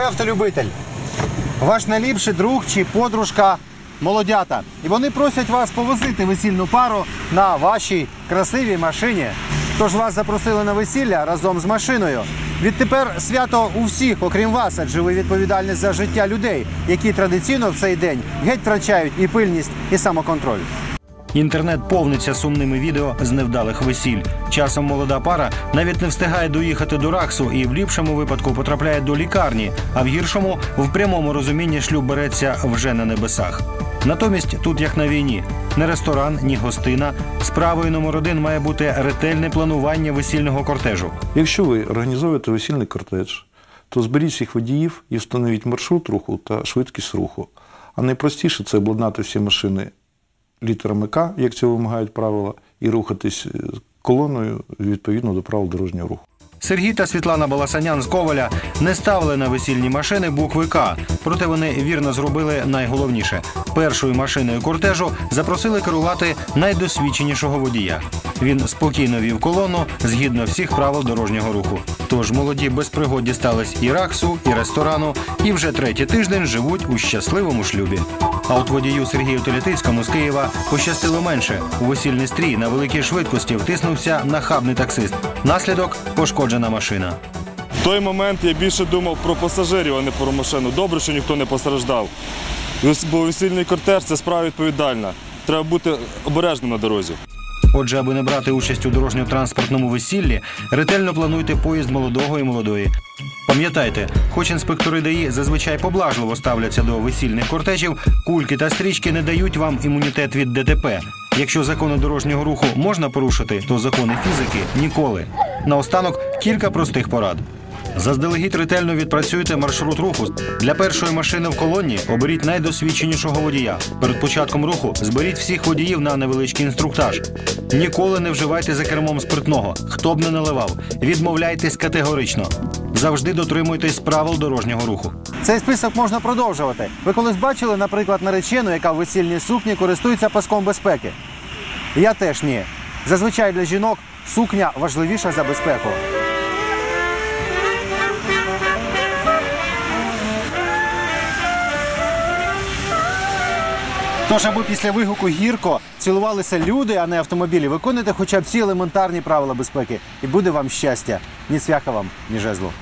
Ви автолюбитель. Ваш найліпший друг чи подружка молодята. І вони просять вас повозити весільну пару на вашій красивій машині. Тож вас запросили на весілля разом з машиною. Відтепер свято у всіх, окрім вас, адже ви відповідальні за життя людей, які традиційно в цей день геть втрачають і пильність, і самоконтроль. Інтернет повниться сумними відео з невдалих весіль. Часом молода пара навіть не встигає доїхати до Раксу і в ліпшому випадку потрапляє до лікарні, а в гіршому в прямому розумінні шлюб береться вже на небесах. Натомість тут як на війні: не ресторан, ні гостина. Справою номер один має бути ретельне планування весільного кортежу. Якщо ви організовуєте весільний кортеж, то зберіть всіх водіїв і встановіть маршрут руху та швидкість руху. А найпростіше це обладнати всі машини літерами К, як це вимагають правила, і рухатись е, колоною відповідно до правил дорожнього руху. Сергій та Світлана Баласанян з Коваля не ставили на весільні машини букви К. Проте вони вірно зробили найголовніше. Першою машиною кортежу запросили керувати найдосвідченішого водія. Він спокійно вів колону згідно всіх правил дорожнього руху. Тож молоді без пригод дістались і раксу, і ресторану, і вже третій тиждень живуть у щасливому шлюбі. А от водію Сергію Толітицькому з Києва пощастило менше. У весільний стрій на великій швидкості втиснувся нахабний таксист. Наслідок пошкоджена машина. В той момент я більше думав про пасажирів, а не про машину. Добре, що ніхто не постраждав. Бо весільний кортеж це справа відповідальна. Треба бути обережним на дорозі. Отже, аби не брати участь у дорожньо-транспортному весіллі, ретельно плануйте поїзд молодого і молодої. Пам'ятайте, хоч інспектори ДАІ зазвичай поблажливо ставляться до весільних кортежів, кульки та стрічки не дають вам імунітет від ДТП. Якщо закони дорожнього руху можна порушити, то закони фізики ніколи. Наостанок кілька простих порад. Заздалегідь ретельно відпрацюйте маршрут руху. Для першої машини в колоні оберіть найдосвідченішого водія. Перед початком руху зберіть всіх водіїв на невеличкий інструктаж. Ніколи не вживайте за кермом спиртного, хто б не наливав. Відмовляйтесь категорично. Завжди дотримуйтесь правил дорожнього руху. Цей список можна продовжувати. Ви колись бачили, наприклад, наречену, яка в весільній сукні користується паском безпеки? Я теж ні. Зазвичай для жінок сукня важливіша за безпеку. Тож, аби після вигуку гірко цілувалися люди, а не автомобілі, виконуйте хоча б ці елементарні правила безпеки. І буде вам щастя. Ні цвяха вам, ні жезлу.